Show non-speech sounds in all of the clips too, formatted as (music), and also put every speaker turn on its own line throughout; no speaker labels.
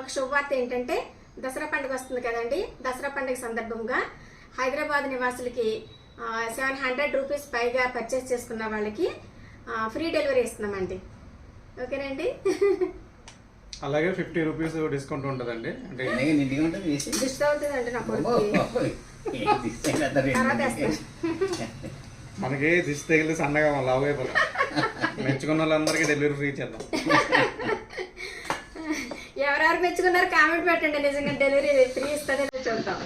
ఒక శుభవార్త ఏంటంటే దసరా పండుగ వస్తుంది కదండి. దసరా పండుగ సందర్భంగా హైదరాబాద్ నివాసులకి సెవెన్ హండ్రెడ్ రూపీస్ పైగా పర్చేస్ చేసుకున్న వాళ్ళకి ఫ్రీ డెలివరీ ఇస్తున్నామండి. ఓకేనండి?
అలాగే ఫిఫ్టీ రూపీస్ డిస్కౌంట్ ఉంటుందండి. అంటే
అవుతుందండి నా
మనకి దిష్టి తగిలి సన్నగా లావు అయిపోతాం. మెచ్చుకున్న వాళ్ళందరికీ డెలివరీ ఫ్రీ చేద్దాం. (laughs)
ఎవరెవరు మెచ్చుకున్నారు కామెంట్ పెట్టండి. నిజంగా డెలివరీ ఫ్రీ ఇస్తానే చూద్దాం.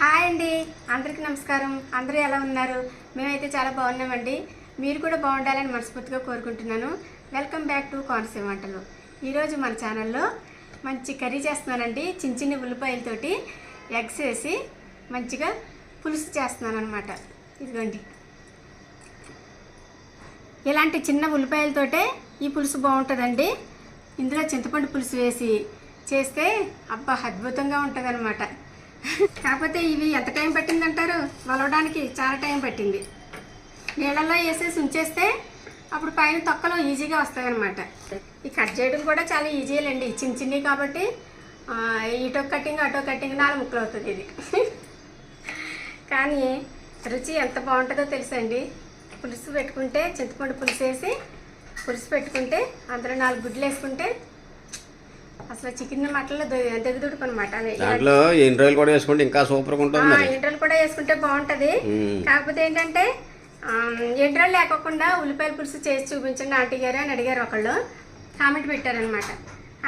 హాయ్ అండి. అందరికీ నమస్కారం. అందరూ ఎలా ఉన్నారు? మేమైతే చాలా బాగున్నామండి. మీరు కూడా బాగుండాలని మనస్ఫూర్తిగా కోరుకుంటున్నాను. వెల్కమ్ బ్యాక్ టు కోనసీమ వంటలు ఈరోజు మన ఛానల్లో మంచి కర్రీ చేస్తున్నానండి. చిన్న చిన్న ఉల్లిపాయలతోటి ఎగ్స్ వేసి మంచిగా పులుసు చేస్తున్నాను అనమాట ఇదిగోండి. ఇలాంటి చిన్న ఉల్లిపాయలతోటే ఈ పులుసు బాగుంటుందండి. ఇందులో చింతపండు పులుసు వేసి చేస్తే అబ్బా అద్భుతంగా ఉంటుంది కాకపోతే ఇవి ఎంత టైం పట్టిందంటారు? వలవడానికి చాలా టైం పట్టింది. నీళ్ళల్లో వేసేసి ఉంచేస్తే అప్పుడు పైన తొక్కలు ఈజీగా వస్తాయన్నమాట. ఈ కట్ చేయడం కూడా చాలా ఈజీలేండి. చిన్న చిన్నవి కాబట్టి ఇటో కటింగ్ అటో కటింగ్ నాలుగు ముక్కలు అవుతుంది ఇది. కానీ రుచి ఎంత బాగుంటుందో తెలుసండి. పులుసు పెట్టుకుంటే చింతపండు పులుసు వేసి పులుసు పెట్టుకుంటే అందులో నాలుగు గుడ్లు వేసుకుంటే అసలు చికెన్ మటన్లో దిగుదుడుపు అనమాట
దాంట్లో ఎన్ని రోజులు కూడా వేసుకుంటే ఇంకా సూపర్గా ఉంటుంది
కూడా వేసుకుంటే బాగుంటది. కాకపోతే ఏంటంటే ఎండ్రలు లేకోకుండా ఉల్లిపాయల పులుసు చేసి చూపించండి ఆంటీ గారు అని అడిగారు ఒకళ్ళు. కామెంట్ పెట్టారనమాట.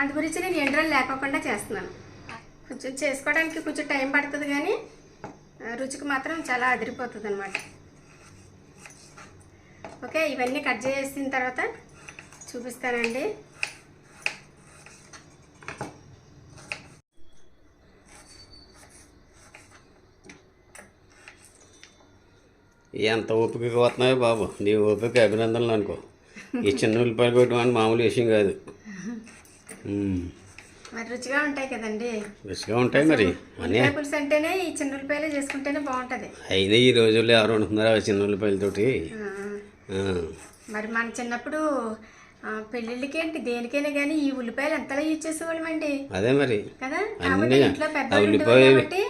అందు గురించి నేను ఎండ్రలు లేకోకుండా చేస్తున్నాను. కొంచెం చేసుకోవడానికి కొంచెం టైం పడుతుంది కానీ రుచికి మాత్రం చాలా అదిరిపోతుంది అనమాట ఓకే ఇవన్నీ కట్ చేసిన తర్వాత చూపిస్తానండి.
ఎంత ఓపిక పోతున్నాయో బాబు? నీ ఓపిక అభినందనలు అనుకో. ఈ చిన్న ఉల్లిపాయలు కొట్టమని మామూలు విషయం కాదు.
మరి రుచిగా ఉంటాయి కదండి.
రుచిగా ఉంటాయి మరి.
పులుసు అంటేనే ఈ చిన్న ఉల్లిపాయలు చేసుకుంటేనే బాగుంటది.
అయినా ఈ రోజుల్లో ఎవరు ఆ చిన్న ఉల్లిపాయలతోటి.
మరి మన చిన్నప్పుడు పెళ్ళిళ్ళకి ఏంటి దేనికైనా కానీ ఈ ఉల్లిపాయలు ఎంతలా యూజ్ చేసేవాళ్ళమండి?
అదే మరి.
కదా? ఇంట్లో పెద్ద కాబట్టి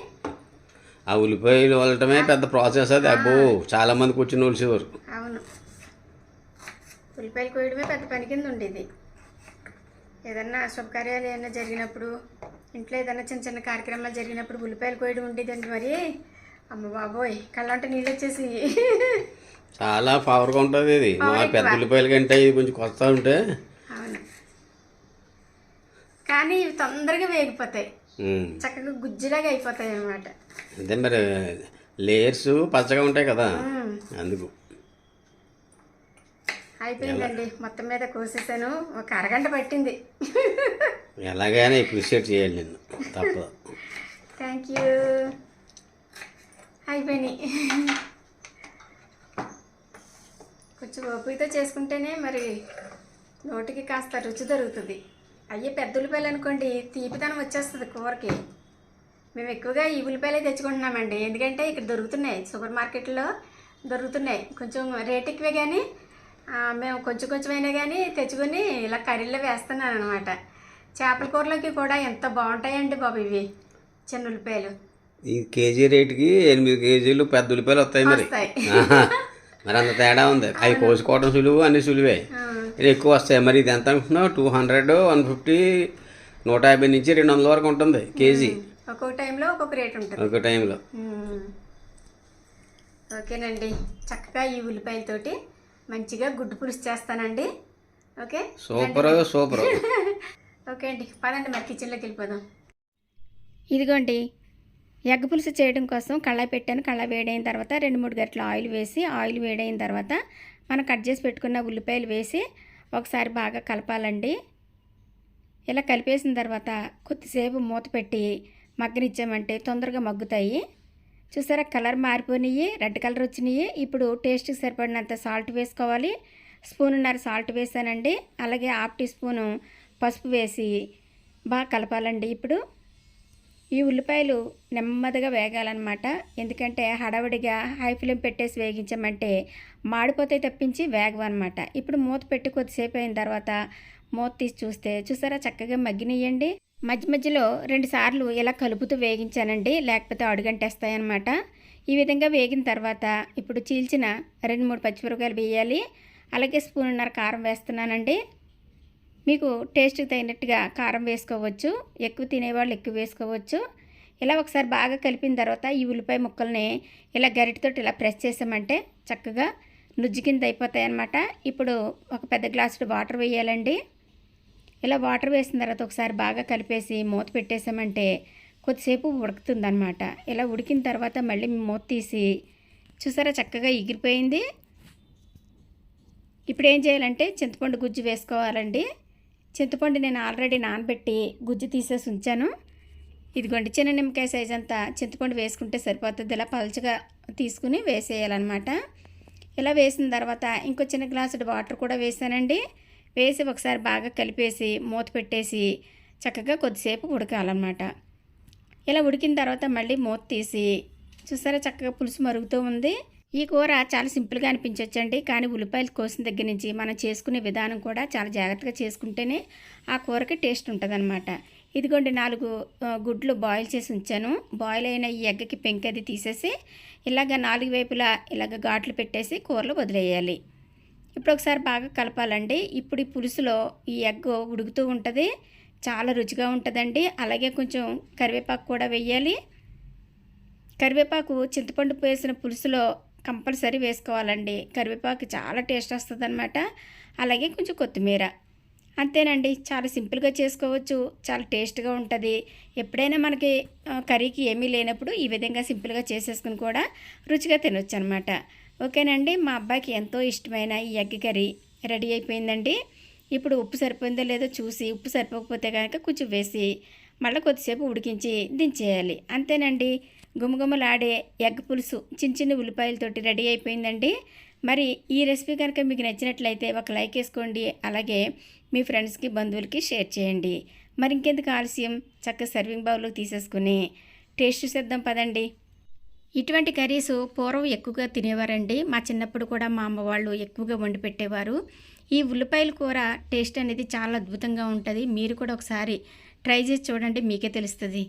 ఆ ఉల్లిపాయలు వలటమే పెద్ద ప్రాసెస్ అది. అబ్బో చాలా మంది కూర్చుని ఒలిసేవారు
అవును. ఉల్లిపాయలు కోయడమే పెద్ద పని కింద ఉండేది. ఏదన్నా శుభకార్యాలు ఏదైనా జరిగినప్పుడు ఇంట్లో ఏదైనా చిన్న చిన్న కార్యక్రమాలు జరిగినప్పుడు ఉల్లిపాయలు కోయడం ఉండేదండి మరి. అమ్మ బాబోయ్ కళ్ళంటే నీళ్ళు వచ్చేసి
చాలా పవర్గా ఉంటుంది ఇది. మా పెద్ద ఉల్లిపాయల కంటే ఇది కొంచెం కొత్త ఉంటే.
అవును. కానీ ఇవి తొందరగా వేగిపోతాయి. చక్కగా గుజ్జులాగా అయిపోతాయి అన్నమాట.
అదే మరి లేయర్స్ పచ్చగా ఉంటాయి కదా. అందుకు.
అయిపోయిందండి. మొత్తం మీద కోసేసాను. ఒక అరగంట పట్టింది.
ఎలాగైనా అప్రిషియేట్ చేయాలి నిన్ను. తప్పదు.
Thank you. అయిపోయినాయి. కొంచెం ఓపికతో చేసుకుంటేనే మరి నోటికి కాస్త రుచి దొరుకుతుంది. అయ్యే పెద్ద ఉల్లిపాయలు అనుకోండి తీపిదనం వచ్చేస్తుంది కూరకి. మేము ఎక్కువగా ఈ ఉల్లిపాయలే తెచ్చుకుంటున్నామండి. ఎందుకంటే ఇక్కడ దొరుకుతున్నాయి. సూపర్ మార్కెట్లో దొరుకుతున్నాయి. కొంచెం రేట్ ఎక్కువే కానీ మేము కొంచెం కొంచెమైనా కానీ తెచ్చుకొని ఇలా కర్రీలో వేస్తున్నాను అనమాట చేపల కూరలోకి కూడా ఎంత బాగుంటాయండి బాబు ఇవి చిన్న ఉల్లిపాయలు.
ఈ కేజీ రేటుకి ఎనిమిది కేజీలు పెద్ద ఉల్లిపాయలు వస్తాయి మరి. మరి అంత తేడా ఉంది. అవి కోసుకోవడం సులువు అన్ని సులువే. ఇది ఎక్కువ వస్తాయి. మరి ఇది ఎంత అనుకుంటున్నావు? టూ హండ్రెడ్ వన్ ఫిఫ్టీ నూట యాభై నుంచి రెండు వందల వరకు ఉంటుంది కేజీ.
ఒక్కొక్క టైంలో ఒక్కొక్క రేట్ ఉంటుంది.
ఒక టైంలో.
ఓకేనండి. చక్కగా ఈ ఉల్లిపాయలతోటి మంచిగా గుడ్డు పులుసు చేస్తానండి. ఓకే?
Super super. (laughs)
ఓకే అండి. పదండి మరి కిచెన్లోకి వెళ్ళిపోదాం. ఇదిగోండి. ఎగ్ పులుసు చేయడం కోసం కళాయి పెట్టాను. కళాయి వేడైన తర్వాత రెండు మూడు గంటల ఆయిల్ వేసి ఆయిల్ వేడైన తర్వాత మనం కట్ చేసి పెట్టుకున్న ఉల్లిపాయలు వేసి ఒకసారి బాగా కలపాలండి. ఇలా కలిపేసిన తర్వాత కొద్దిసేపు మూత పెట్టి మగ్గనిచ్చామంటే తొందరగా మగ్గుతాయి. చూసారా కలర్ మారిపోయినాయి రెడ్ కలర్ వచ్చినాయి. ఇప్పుడు టేస్ట్కి సరిపడినంత సాల్ట్ వేసుకోవాలి. స్పూన్నర సాల్ట్ వేసానండి. అలాగే హాఫ్ టీ స్పూను పసుపు వేసి బాగా కలపాలండి. ఇప్పుడు ఈ ఉల్లిపాయలు నెమ్మదిగా వేగాలన్నమాట. ఎందుకంటే హడావిడిగా హై ఫ్లేమ్ పెట్టేసి వేగించామంటే మాడిపోతే తప్పించి వేగవన్నమాట. ఇప్పుడు మూత పెట్టి కొద్దిసేపు అయిన తర్వాత మూత తీసి చూస్తే చూసారా చక్కగా మగ్గినయ్యండి. మధ్య మధ్యలో రెండుసార్లు ఇలా కలుపుతూ వేగించానండి లేకపోతే అడుగంటేస్తాయన్నమాట. ఈ విధంగా వేగిన తర్వాత ఇప్పుడు చీల్చిన రెండు మూడు పచ్చిమిరపకాయలు వేయాలి. అలాగే స్పూన్నర కారం వేస్తున్నానండి. మీకు టేస్ట్కి తగినట్టుగా కారం వేసుకోవచ్చు ఎక్కువ తినేవాళ్ళు ఎక్కువ వేసుకోవచ్చు. ఇలా ఒకసారి బాగా కలిపిన తర్వాత ఈ ఉల్లిపాయ ముక్కల్ని ఇలా గరిటెతోటి ఇలా ప్రెస్ చేసామంటే చక్కగా నుజ్జు కింద అయిపోతాయి అన్నమాట ఇప్పుడు ఒక పెద్ద గ్లాసుడు వాటర్ వేయాలండి. ఇలా వాటర్ వేసిన తర్వాత ఒకసారి బాగా కలిపేసి మూత పెట్టేసామంటే కొద్దిసేపు ఉడుకుతుందనమాట ఇలా ఉడికిన తర్వాత మళ్ళీ మూత తీసి చూసారా చక్కగా ఎగిరిపోయింది. ఇప్పుడు ఏం చేయాలంటే చింతపండు గుజ్జు వేసుకోవాలండి. చింతపండు నేను ఆల్రెడీ నానబెట్టి గుజ్జు తీసేసి ఉంచాను. ఇదిగోండి చిన్న నిమ్మకాయ సైజ్ అంతా చింతపండు వేసుకుంటే సరిపోతుంది. ఇలా పలుచగా తీసుకుని వేసేయాలన్నమాట. ఇలా వేసిన తర్వాత ఇంకో చిన్న గ్లాసుడు వాటర్ కూడా వేసానండి. వేసి ఒకసారి బాగా కలిపేసి మూత పెట్టేసి చక్కగా కొద్దిసేపు ఉడకాలన్నమాట. ఇలా ఉడికిన తర్వాత మళ్ళీ మూత తీసి చూసారా చక్కగా పులుసు మరుగుతూ ఉంది. ఈ కూర చాలా సింపుల్గా అనిపించవచ్చండి కానీ ఉల్లిపాయలు కోసిన దగ్గర నుంచి మనం చేసుకునే విధానం కూడా చాలా జాగ్రత్తగా చేసుకుంటేనే ఆ కూరకి టేస్ట్ ఉంటుందన్నమాట. ఇదిగోండి నాలుగు గుడ్లు బాయిల్ చేసి ఉంచాను. బాయిల్ అయిన ఈ ఎగ్గకి పెంకది తీసేసి ఇలాగ నాలుగు వైపులా ఇలాగ ఘాట్లు పెట్టేసి కూరలు వదిలేయాలి. ఇప్పుడు ఒకసారి బాగా కలపాలండి. ఇప్పుడు ఈ పులుసులో ఈ ఎగ్ ఉడుకుతూ ఉంటుంది. చాలా రుచిగా ఉంటుందండి. అలాగే కొంచెం కరివేపాకు కూడా వెయ్యాలి కరివేపాకు చింతపండు వేసిన పులుసులో కంపల్సరీ వేసుకోవాలండి. కరివేపాకు చాలా టేస్ట్ వస్తుంది అలాగే కొంచెం కొత్తిమీర. అంతేనండి. చాలా సింపుల్గా చేసుకోవచ్చు. చాలా టేస్ట్గా ఉంటుంది. ఎప్పుడైనా మనకి కర్రీకి ఏమీ లేనప్పుడు ఈ విధంగా సింపుల్గా చేసేసుకుని కూడా రుచిగా తినొచ్చు అనమాట ఓకేనండి మా అబ్బాయికి ఎంతో ఇష్టమైన ఈ ఎగ్ కర్రీ రెడీ అయిపోయిందండి. ఇప్పుడు ఉప్పు సరిపోయిందో లేదో చూసి ఉప్పు సరిపోకపోతే కనుక కొంచెం వేసి మళ్ళీ కొద్దిసేపు ఉడికించి దించేయాలి. అంతేనండి గుమగుమలాడే ఎగ్ పులుసు చిన్న చిన్న ఉల్లిపాయలతోటి రెడీ అయిపోయిందండి. మరి ఈ రెసిపీ కనుక మీకు నచ్చినట్లయితే ఒక లైక్ వేసుకోండి అలాగే మీ ఫ్రెండ్స్కి బంధువులకి షేర్ చేయండి. మరి ఇంకెందుకు ఆలస్యం? చక్కగా సర్వింగ్ బౌల్లో తీసేసుకుని టేస్ట్ చేద్దాం పదండి. ఇటువంటి కర్రీస్ పూర్వం ఎక్కువగా తినేవారండి. మా చిన్నప్పుడు కూడా మా అమ్మ వాళ్ళు ఎక్కువగా వండి పెట్టేవారు. ఈ ఉల్లిపాయల కూర టేస్ట్ అనేది చాలా అద్భుతంగా ఉంటుంది. మీరు కూడా ఒకసారి ట్రై చేసి చూడండి మీకే తెలుస్తుంది.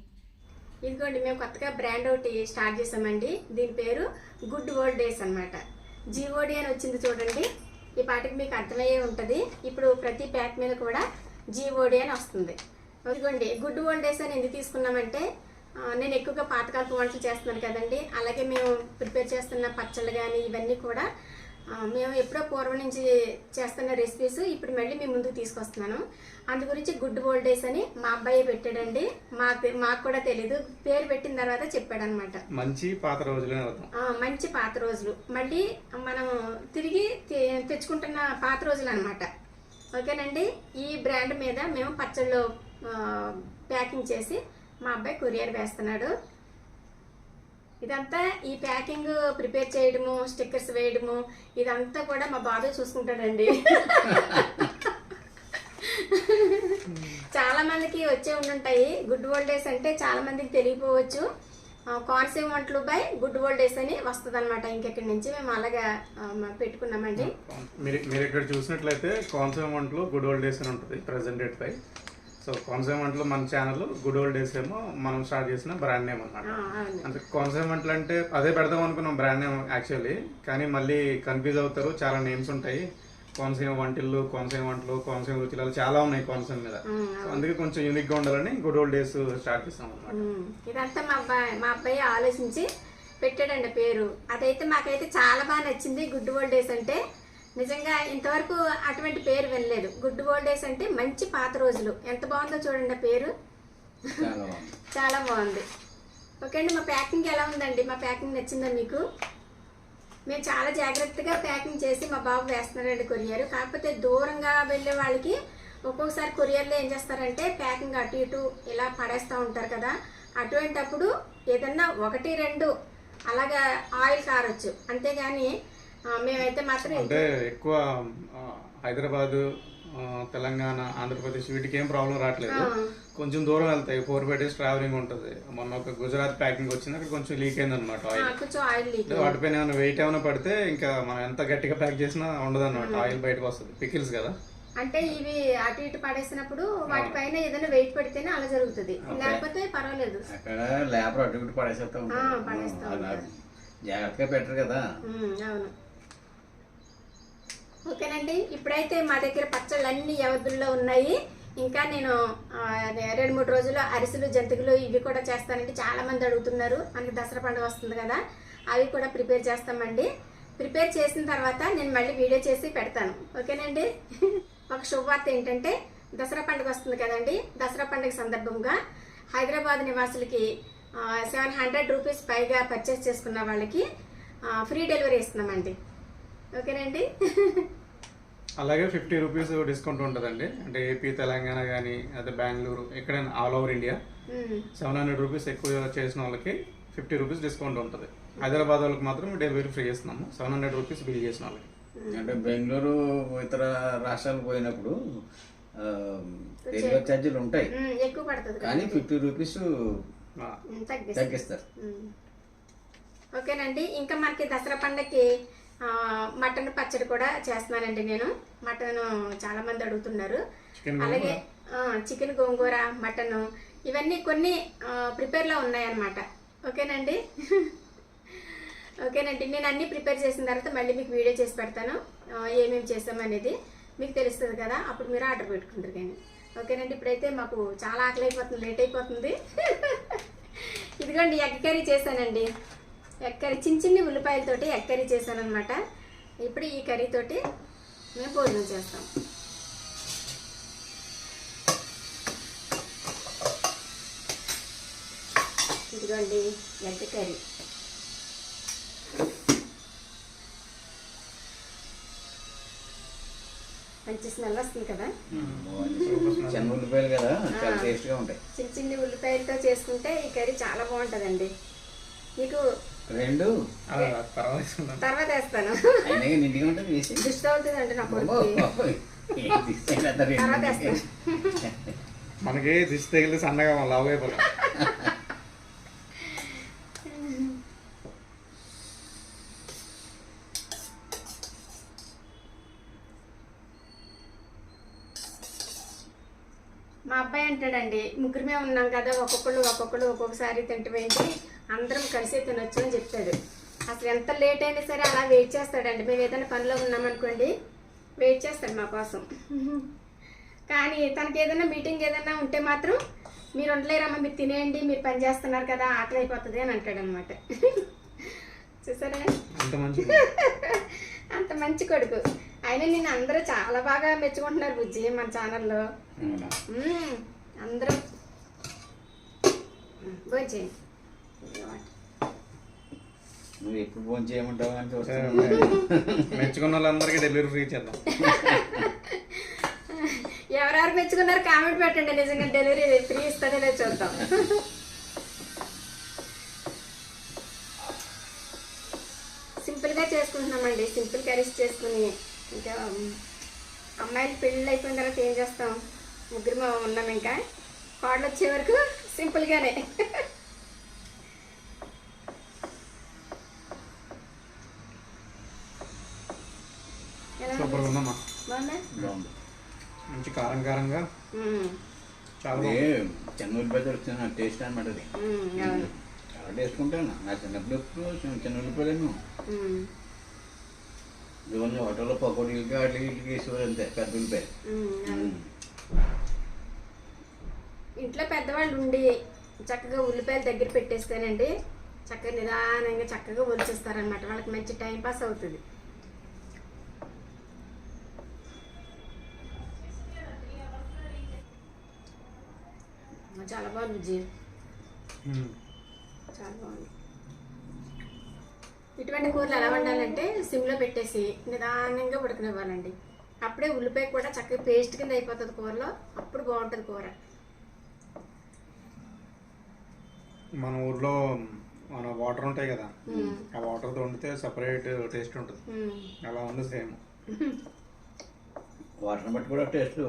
ఇదిగోండి మేము కొత్తగా బ్రాండ్ ఒకటి స్టార్ట్ చేసామండి. దీని పేరు గుడ్ ఓల్డ్ డేస్ అనమాట జీఓడి అని వచ్చింది చూడండి. ఈ పాటికి మీకు అర్థమయ్యే ఉంటుంది. ఇప్పుడు ప్రతి ప్యాక్ మీద కూడా జీఓడి అని వస్తుంది. ఇదిగోండి గుడ్ ఓల్డ్ డేస్ అని ఎందుకు తీసుకున్నామంటే నేను ఎక్కువగా పాతకాలపు వంటలు చేస్తున్నాను కదండి. అలాగే మేము ప్రిపేర్ చేస్తున్న పచ్చళ్ళు కానీ ఇవన్నీ కూడా మేము ఎప్పుడో పూర్వం నుంచి చేస్తున్న రెసిపీస్ ఇప్పుడు మళ్ళీ మీ ముందుకు తీసుకొస్తున్నాను. అందు గురించి గుడ్ ఓల్డ్ డేస్ అని మా అబ్బాయి పెట్టాడండి. మాకు మాకు కూడా తెలీదు. పేరు పెట్టిన తర్వాత చెప్పాడనమాట.
మంచి పాత రోజులే
మంచి పాత రోజులు. మళ్ళీ మనం తిరిగి తెచ్చుకుంటున్న పాత రోజులు అనమాట ఓకేనండి? ఈ బ్రాండ్ మీద మేము పచ్చళ్ళు ప్యాకింగ్ చేసి మా అబ్బాయి కొరియర్ వేస్తున్నాడు. ఇదంతా ఈ ప్యాకింగ్ ప్రిపేర్ చేయడము స్టిక్కర్స్ వేయడము ఇదంతా కూడా మా బాబు చూసుకుంటాడండి. చాలా మందికి వచ్చే ఉండుంటాయి. గుడ్ ఓల్డ్ డేస్ అంటే చాలా మందికి తెలియపోవచ్చు. ఆ, కోనసీమ వంటలు బై గుడ్ ఓల్డేస్ అని వస్తుంది అనమాట ఇంకెక్కడి నుంచి మేము అలాగా పెట్టుకున్నామండి.
మీరు మీరు ఇక్కడ చూసినట్లయితే కోనసీమ వంటలు గుడ్ ఓల్డ్ అని ఉంటుంది ప్రజెంట్ డేట్ పై. సో కోనసీమ వంటలో మన ఛానల్ గుడ్ ఓల్డ్ డేస్ ఏమో మనం స్టార్ట్ చేసిన బ్రాండ్ నేమ్
అవును.
అంటే కోనసీమ వంటలు అంటే అదే పెడదాం అనుకున్నాం బ్రాండ్ నేమ్ యాక్చువల్లీ కానీ మళ్ళీ కన్ఫ్యూజ్ అవుతారు చాలా నేమ్స్ ఉంటాయి. కోనసీమ వంటిల్లు కోనసీమ వంటలు కోనసీమ రుచులు చాలా ఉన్నాయి కోనసీమ మీద. సో అందుకే కొంచెం యూనిక్గా ఉండాలని గుడ్ ఓల్డ్ డేస్ స్టార్ట్ చేస్తాం అనమాట
ఇదంతా మా అబ్బాయి మా అబ్బాయి ఆలోచించి పెట్టాడండి పేరు. అదైతే మాకైతే చాలా బాగా నచ్చింది గుడ్ ఓల్డ్ డేస్ అంటే నిజంగా ఇంతవరకు అటువంటి పేరు వినలేదు. గుడ్ ఓల్డ్ డేస్ అంటే మంచి పాత రోజులు. ఎంత బాగుందో చూడండి పేరు.
చాలా బాగుంది. (laughs)
ఓకే అండి మా ప్యాకింగ్ ఎలా ఉందండి? మా ప్యాకింగ్ నచ్చిందా మీకు? మేము చాలా జాగ్రత్తగా ప్యాకింగ్ చేసి మా బాబు వేస్తున్నారండి కొరియర్. కాకపోతే దూరంగా వెళ్ళే వాళ్ళకి ఒక్కొక్కసారి కొరియర్లో ఏం చేస్తారంటే ప్యాకింగ్ అటు ఇటు ఇలా పడేస్తూ ఉంటారు కదా. అటువంటప్పుడు ఏదన్నా ఒకటి రెండు అలాగా ఆయిల్ కారొచ్చు. అంతేగాని మేమైతే మాత్రం
అంటే ఎక్కువ హైదరాబాద్ తెలంగాణ ఆంధ్రప్రదేశ్ వీటికి ఏం ప్రాబ్లం రావట్లేదు. కొంచెం దూరం వెళ్తాయి. ఫోర్ ఫైవ్ డేస్ ట్రావెలింగ్ ఉంటుంది. మొన్న ఒక గుజరాత్ ప్యాకింగ్ వచ్చింది. అక్కడ కొంచెం లీక్ అయింది అనమాట
ఆ,
ఆయిల్.
కొంచెం ఆయిల్ లీక్
అంటే వాటిపైన ఏమైనా వెయిట్ ఏమైనా పడితే ఇంకా మనం ఎంత గట్టిగా ప్యాక్ చేసినా ఉండదు అనమాట ఆయిల్ బయటకు వస్తుంది. పికిల్స్ కదా.
అంటే ఇవి అటు ఇటు పడేసినప్పుడు వాటిపైన ఏదైనా వెయిట్ పడితేనే అలా జరుగుతుంది. లేకపోతే పర్వాలేదు.
అక్కడ లేబర్ అటు ఇటు పడేసేస్తా జాగ్రత్తగా పెట్టరు కదా.
అవును. ఓకేనండి. ఇప్పుడైతే మా దగ్గర పచ్చళ్ళు అన్ని ఎవరిలో ఉన్నాయి. ఇంకా నేను రెండు మూడు రోజులు అరిసెలు జంతికలు ఇవి కూడా చేస్తానండి. చాలామంది అడుగుతున్నారు. మనకి దసరా పండుగ వస్తుంది కదా అవి కూడా ప్రిపేర్ చేస్తామండి. ప్రిపేర్ చేసిన తర్వాత నేను మళ్ళీ వీడియో చేసి పెడతాను. ఓకేనండి? (laughs) ఒక శుభవార్త ఏంటంటే దసరా పండుగ వస్తుంది కదండి. దసరా పండుగ సందర్భంగా హైదరాబాద్ నివాసులకి సెవెన్ హండ్రెడ్ రూపీస్ పైగా పర్చేస్ చేసుకున్న వాళ్ళకి ఫ్రీ డెలివరీ ఇస్తున్నామండి. ఓకేనండి.
అలాగే ఫిఫ్టీ రూపీస్ డిస్కౌంట్ ఉంటుందండి. అంటే ఏపీ తెలంగాణ కానీ అదే బెంగళూరు ఎక్కడైనా all over India. Seven hundred rupees ఎక్కువ చేసిన వాళ్ళకి ఫిఫ్టీ రూపీస్ డిస్కౌంట్ ఉంటుంది. హైదరాబాద్ వాళ్ళకి మాత్రం డెలివరీ ఫ్రీ ఇస్తున్నాము సెవెన్ హండ్రెడ్ రూపీస్ బిల్ చేసిన వాళ్ళకి.
అంటే బెంగళూరు ఇతర రాష్ట్రాలకు పోయినప్పుడు డెలివరీ ఛార్జీలు ఉంటాయి.
ఎక్కువ పడుతుంది.
కానీ ఫిఫ్టీ రూపీస్ తగ్గిస్తారు.
ఓకేనండి. ఇంకా మనకి దసరా పండగకి మటన్ పచ్చడి కూడా చేస్తున్నానండి నేను. మటన్ చాలా మంది అడుగుతున్నారు. అలాగే చికెన్ గోంగూర మటన్ ఇవన్నీ కొన్ని ప్రిపేర్లో ఉన్నాయన్నమాట. ఓకేనండి? (laughs) ఓకేనండి. నేను అన్నీ ప్రిపేర్ చేసిన తర్వాత మళ్ళీ మీకు వీడియో చేసి పెడతాను. ఏమేమి చేసామనేది మీకు తెలుస్తుంది కదా. అప్పుడు మీరు ఆర్డర్ పెట్టుకుంటారు కానీ. ఓకేనండి? ఇప్పుడైతే మాకు చాలా ఆకలి అయిపోతుంది లేట్ అయిపోతుంది. (laughs) ఇదిగోండి ఎగ్ కర్రీ చేశానండి. ఎగ్ కర్రీ చిన్న చిన్న ఉల్లిపాయలతోటి ఎగ్ కర్రీ చేశాను అనమాట ఇప్పుడు ఈ కర్రీతోటి మేము భోజనం చేస్తాం. ఇదిగోండి ఎగ్ కర్రీ. మంచి స్మెల్ వస్తుంది కదా?
చిన్న ఉల్లిపాయలు కదా చాలా టేస్ట్గా ఉంటాయి.
చిన్న చిన్న ఉల్లిపాయలతో చేసుకుంటే ఈ కర్రీ చాలా బాగుంటుందండి. మీకు
రెండు?
తర్వాత వేస్తాను.
ఉంటుంది వేసి.
దిష్టి అవుతుందండి నా తర్వాత
మనకి దిష్టి తగిలితే సన్నగా లావు అయిపోతాం.
అంటాడండి ముగ్గురమే ఉన్నాం కదా ఒక్కొక్కళ్ళు ఒక్కొక్కళ్ళు ఒక్కొక్కసారి తింటమేంటి అందరం కలిసి తినొచ్చు అని చెప్తాడు అసలు ఎంత లేట్ అయినా సరే అలా వెయిట్ చేస్తాడండి. మేము ఏదైనా పనిలో ఉన్నామనుకోండి వెయిట్ చేస్తాడు మా కోసం. కానీ తనకి ఏదైనా మీటింగ్ ఏదైనా ఉంటే మాత్రం మీరు ఉండలేరమ్మా మీరు తినేయండి మీరు పని చేస్తున్నారు కదా ఆకలి అయిపోతుంది అని అంటాడు అనమాట చూసారా?
అంత మంచి
అంత మంచి కొడుకు. అయినా నేను అందరూ చాలా బాగా మెచ్చుకుంటున్నారు బుజ్జి మన ఛానల్లో అందరూ. భోంచేయండి
నువ్వు ఎప్పుడు ఫోన్ చేయమంటావు అని చూస్తాను
మెచ్చుకున్న వాళ్ళందరికీ డెలివరీ ఫ్రీ చేద్దాం.
ఎవరెవరు మెచ్చుకున్నారు కామెంట్ పెట్టండి. నిజంగా డెలివరీ ఫ్రీ ఇస్తాడో లేదో చూద్దాం. సింపుల్గా చేసుకుంటున్నామండి. సింపుల్ కర్రీస్ చేసుకుని ఇంకా అమ్మాయిలు పెళ్ళి అయిపోయిన తర్వాత ఏం చేస్తాం? ముగ్గురు ఉన్నాం ఇంకా. కోడలు వచ్చే వరకు సింపుల్గానే?
సూపర్ ఉందమ్మా. మంచి కారం కారంగా. చాలా
అదే
బాగుంది.
చిన్న ఉల్లిపాయలు వచ్చిన టేస్ట్ అనమాట అది. చాలా టేస్ట్ ఉంటాను నా చిన్నప్పుడు ఎప్పుడు చిన్న చిన్న ఉల్లిపాయలేను
ఉమ్.
ఇవన్నీ హోటల్లో పకోడీలకి వాటికి వీటికి వేసేవారు అంతే పెద్ద
ఇంట్లో పెద్దవాళ్ళు ఉండి చక్కగా ఉల్లిపాయలు దగ్గర పెట్టేస్తేనండి చక్కగా నిదానంగా చక్కగా ఒలిచేస్తారనమాట వాళ్ళకి మంచి టైం పాస్ అవుతుంది. చాలా బాగుంది
ఉమ్.
చాలా బాగుంది. ఇటువంటి కూరలు ఎలా వండాలంటే సిమ్లో పెట్టేసి నిదానంగా ఉడకనివ్వాలండి. అప్పుడే ఉల్లిపాయ కూడా చక్కగా పేస్ట్ కింద అయిపోతుంది కూరలో అప్పుడు బాగుంటుంది కూర.
మన ఊర్లో మన వాటర్ ఉంటాయి కదా ఆ వాటర్తో వండితే సపరేట్ టేస్ట్ ఉంటుంది. అలా ఉంది సేమ్.
వాటర్ని బట్టి కూడా టేస్ట్.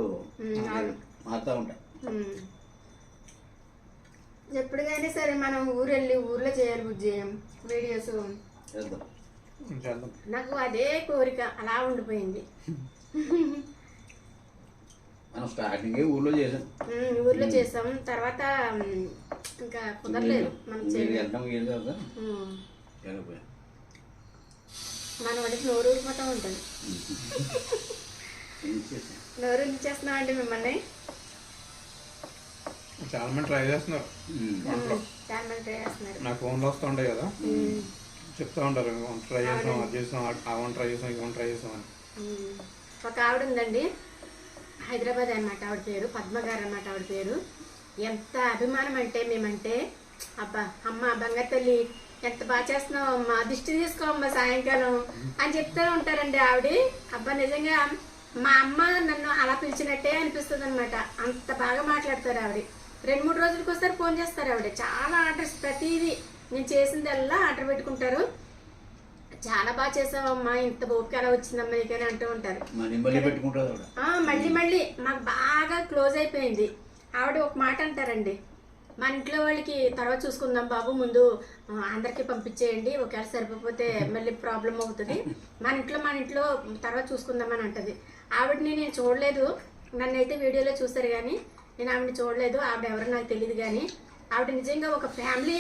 మారుతూ ఉంటాయి.
ఉమ్. ఎప్పుడుగైనా సరే మనం ఊరు వెళ్ళి ఊర్లో చేయాలి బుజ్జి వీడియోస్. నాకు అదే కోరిక అలా ఉండిపోయింది.
మనం స్టార్టింగే ఊళ్ళో చేసాం.
ఊర్లో చేసాం. తర్వాత ఇంకా కుదరలేదు. మనం మన వాడికి నోరు ఊరిపోతూ ఉంటుంది. నోరు ఉంచేస్తున్నాం అండి మిమ్మల్ని.
చాలా మంది ట్రై చేస్తున్నారు.
చాలా మంది ట్రై చేస్తున్నారు.
నాకు ఫోన్లో వస్తూ ఉంటాయి కదా. చెప్తా ఉంటారు ట్రై చేసాం అది చేసాం ఆ- వంట ట్రై చేసాం వంట ట్రై చేసాం అని.
ఒక ఆవిడ ఉందండి. హైదరాబాద్ అన్నమాట ఆవిడ పేరు. పద్మ గారు అన్నమాట ఆవిడ పేరు. ఎంత అభిమానం అంటే మేమంటే అబ్బా అమ్మ బంగారు తల్లి ఎంత బాగా చేస్తున్నావు అమ్మా దిష్టి తీసుకోమ్మా సాయంకాలం అని చెప్తూ ఉంటారండి ఆవిడ. అబ్బా నిజంగా మా అమ్మ నన్ను అలా పిలిచినట్టే అనిపిస్తుంది అనమాట అంత బాగా మాట్లాడతారు ఆవిడ. రెండు మూడు రోజులకి ఒకసారి ఫోన్ చేస్తారు ఆవిడ. చాలా ఆర్డర్స్ ప్రతిదీ నేను చేసిందల్లా ఆర్డర్ పెట్టుకుంటారు. చాలా బాగా చేసావమ్మా ఇంత ఓపిక ఎలా వచ్చిందమ్మా నీకని అంటూ ఉంటారు.
మళ్ళీ మళ్ళీ.
మాకు బాగా క్లోజ్ అయిపోయింది. ఆవిడ ఒక మాట అంటారండి. మన ఇంట్లో వాళ్ళకి తర్వాత చూసుకుందాం బాబు ముందు అందరికీ పంపించేయండి ఒకవేళ సరిపోతే మళ్ళీ ప్రాబ్లం అవుతుంది. మన ఇంట్లో మన ఇంట్లో తర్వాత చూసుకుందామని అంటది. ఆవిడని నేను చూడలేదు. నన్ను అయితే వీడియోలో చూసారు కానీ నేను ఆవిడని చూడలేదు. ఆవిడ ఎవరో నాకు తెలియదు కానీ ఆవిడ నిజంగా ఒక ఫ్యామిలీ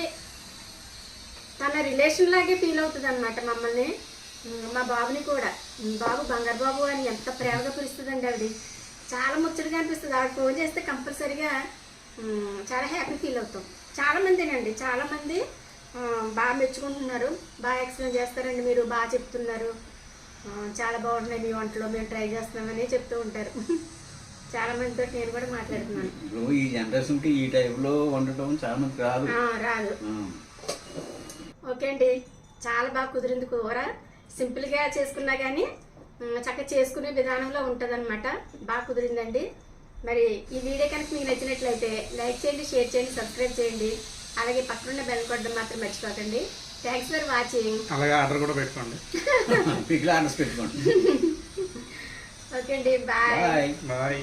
తన రిలేషన్ లాగే ఫీల్ అవుతుంది అనమాట మమ్మల్ని మా బాబుని కూడా. బాబు బంగారు బాబు అని ఎంత ప్రేమగా పిలుస్తుందండి ఆవిడ. చాలా ముచ్చటగా అనిపిస్తుంది. ఆవిడ ఫోన్ చేస్తే కంపల్సరిగా చాలా హ్యాపీ ఫీల్ అవుతాం. చాలా మందినండి. చాలా మంది ఉమ్, బాగా మెచ్చుకుంటున్నారు. బాగా ఎక్స్ప్లెయిన్ చేస్తారండి మీరు బాగా చెప్తున్నారు. చాలా బాగుంటున్నాయి మీ వంటలో మేము ట్రై చేస్తున్నామని చెప్తూ ఉంటారు. (laughs) చాలా మందితో నేను కూడా మాట్లాడుతున్నాను.
ఈ జనరేషన్కి ఈ టైంలో వండటం చాలా మందికి రాదు.
రాదు. ఓకే అండి. చాలా బాగా కుదిరింది కూర. సింపుల్గా చేసుకున్నా కానీ చక్కగా చేసుకునే విధానంలో ఉంటుంది బాగా కుదిరిందండి. మరి ఈ వీడియో కనుక మీకు నచ్చినట్లయితే లైక్ చేయండి షేర్ చేయండి సబ్స్క్రైబ్ చేయండి. అలాగే పక్కనున్న బెల్ కొట్టడం మాత్రం మర్చిపోకండి. థ్యాంక్స్ ఫర్ వాచింగ్
అలాగే ఆర్డర్ కూడా పెట్టుకోండి. (laughs)
పిక్లు ఆర్డర్స్ పెట్టుకోండి. (laughs)
ఓకే అండి
బాయ్
బాయ్